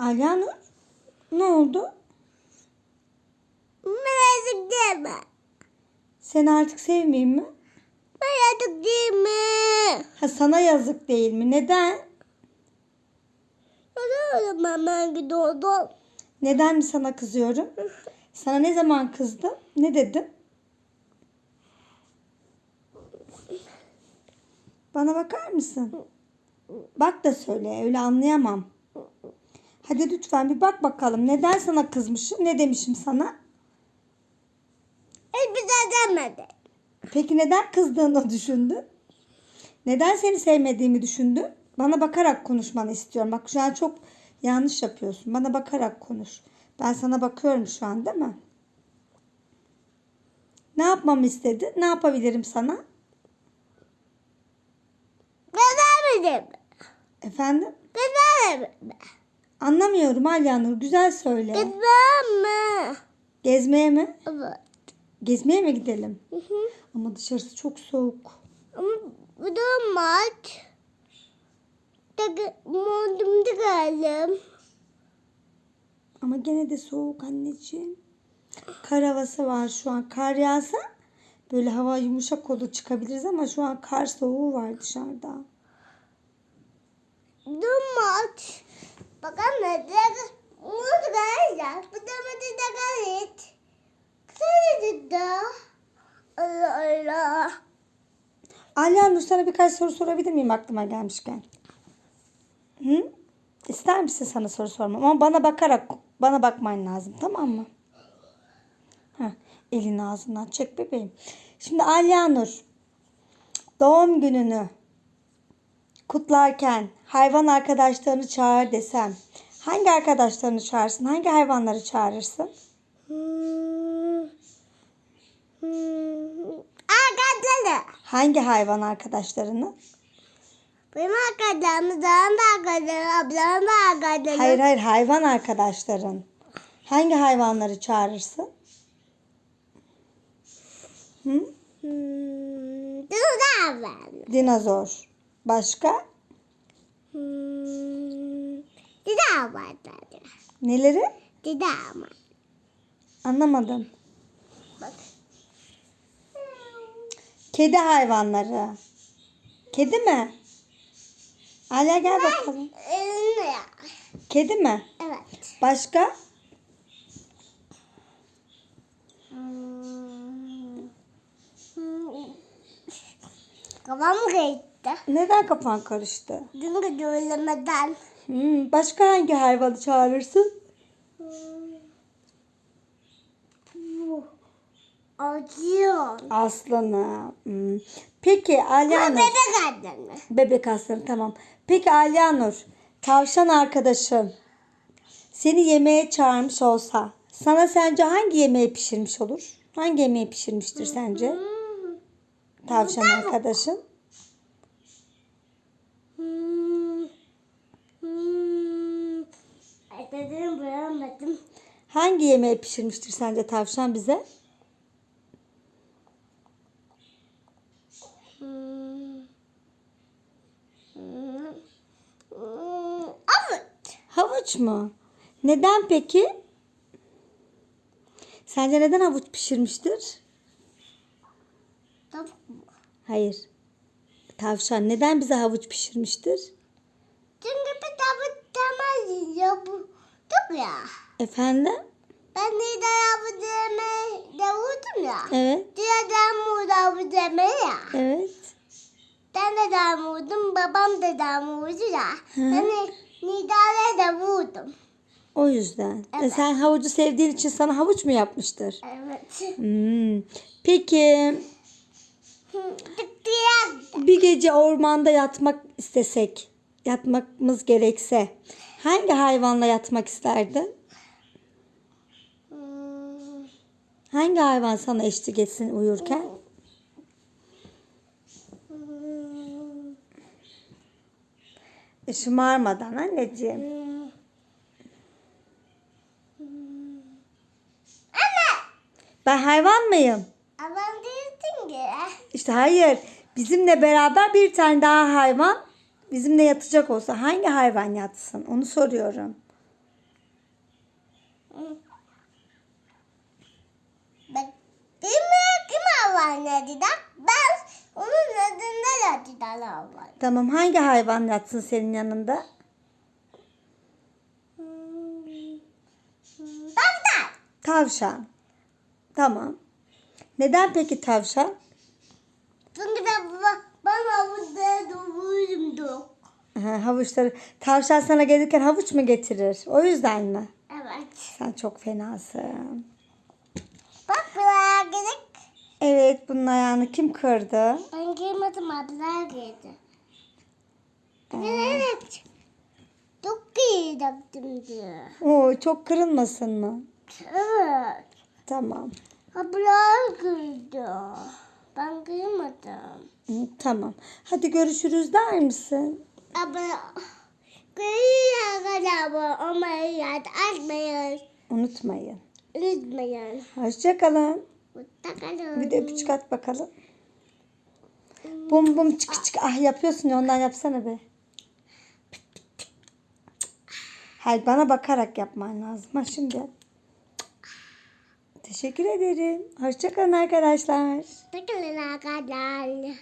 Alyanur ne oldu? Ben yazık değil mi? Seni artık sevmeyeyim mi? Ben yazık değil mi? Ha sana yazık değil mi? Neden? Yazık ben gidiyordum. Neden mi sana kızıyorum? Sana ne zaman kızdım? Ne dedim? Bana bakar mısın? Bak da söyle, öyle anlayamam. Hadi lütfen bir bak bakalım. Neden sana kızmışım? Ne demişim sana? Hiçbir şey demedi. Peki neden kızdığını düşündün? Neden seni sevmediğimi düşündün? Bana bakarak konuşmanı istiyorum. Bak şu an çok yanlış yapıyorsun. Bana bakarak konuş. Ben sana bakıyorum şu an değil mi? Ne yapmamı istedi? Ne yapabilirim sana? Güzel mi? Efendim? Güzel mi? Anlamıyorum Alyanur. Güzel söyle. Güzel mi? Gezmeye mi? Evet. Gezmeye mi gidelim? Hı hı. Ama dışarısı çok soğuk. Ama bu da maç. Tek montumda geldim. Ama gene de soğuk anneciğim. Kar havası var şu an. Kar yağsa böyle hava yumuşak olur çıkabiliriz ama şu an kar soğuğu var dışarıda. Bu maç. Bakalım ne diyecek? Mut gelecek. Bu da mı diyecek? Evet. Kısa da. Allah Allah. Alyanur sana birkaç soru sorabilir miyim aklıma gelmişken? Hı? İster misin sana soru sormam? Ama bana bakarak bana bakman lazım tamam mı? Heh, elini ağzından çek bebeğim. Şimdi Alyanur doğum gününü kutlarken hayvan arkadaşlarını çağır desem hangi arkadaşlarını çağırsın? Hangi hayvanları çağırırsın? Hmm. Hmm. Arkadaşlar. Hangi hayvan arkadaşlarını? Benim arkadaşlarım, dağın da arkadaşlarım, ablamın da arkadaşlarım. Hayır hayır hayvan arkadaşların. Hangi hayvanları çağırırsın? Hı? Hmm. Ben. Dinozor. Başka? Hmm. Dida var dedi. Neleri? Dida ama. Anlamadım. Bak. Kedi hayvanları. Kedi mi? Ala gel bakalım. Ya. Kedi mi? Evet. Başka? Hmm. Hmm. Gitti. Neden kafan karıştı? Dün görülemeden. Hmm, başka hangi hayvanı çağırırsın? Acıyor. Aslanı. Hmm. Peki Alyanur. bebek annem. Bebek aslanı tamam. Peki Alyanur. Tavşan arkadaşın seni yemeğe çağırmış olsa sana sence hangi yemeği pişirmiş olur? Hangi yemeği pişirmiştir sence? Tavşan arkadaşın. Hmm. Hmm. Dedim beğenmedim. Hangi yemeği pişirmiştir sence tavşan bize? Hmm. Hmm. Hmm. Evet. Havuç mu? Neden peki? Sence neden havuç pişirmiştir? Tavuk mu? Hayır. Tavşan neden bize havuç pişirmiştir? Çünkü bir tavuk temel ya bu. Dur ya. Efendim? Ben de tavuk deme de vurdum ya. Evet. Diğer de tavuk deme ya. Evet. Ben de dam vurdum, babam da dam vurdu ya. Ben de Nida'ya da vurdum. O yüzden. E, Evet. sen havucu sevdiğin için sana havuç mu yapmıştır? Evet. Hmm. Peki bir gece ormanda yatmak istesek, yatmamız gerekse hangi hayvanla yatmak isterdin? Hmm, Hangi hayvan sana eşlik etsin uyurken? hmm, Şımarmadan anneciğim. hmm. Ben hayvan mıyım? Ama değilsin ki. İşte hayır. Bizimle beraber bir tane daha hayvan bizimle yatacak olsa hangi hayvan yatsın? Onu soruyorum. Ben bilmiyorum kim hayvan de ben onun adında de hayvan. Tamam hangi hayvan yatsın senin yanında? Tavşan. Tavşan. Tamam. Neden peki tavşan? Çünkü ben doğuymuşum. Ha, havuçları. Tavşan sana gelirken havuç mu getirir? O yüzden mi? Evet. Sen çok fenasın. Bak buraya gidip Evet bunun ayağını kim kırdı? ben giymedim abla giydi. Evet. Çok yaptım diyor. Oo çok kırılmasın mı? Evet. Tamam. Abla giydi. Ben giymedim. Hı, Tamam. Hadi görüşürüz der misin? Abla giydiği kadar ama yad açmayın. Unutmayın. Unutmayın. Hoşçakalın. Hoşçakalın. Bir de öpücük at bakalım. Bum bum çık çık. Ah yapıyorsun ya ondan yapsana be. Hayır bana bakarak yapman lazım. Ha şimdi yap. Teşekkür ederim. Hoşçakalın arkadaşlar. Hoşçakalın arkadaşlar.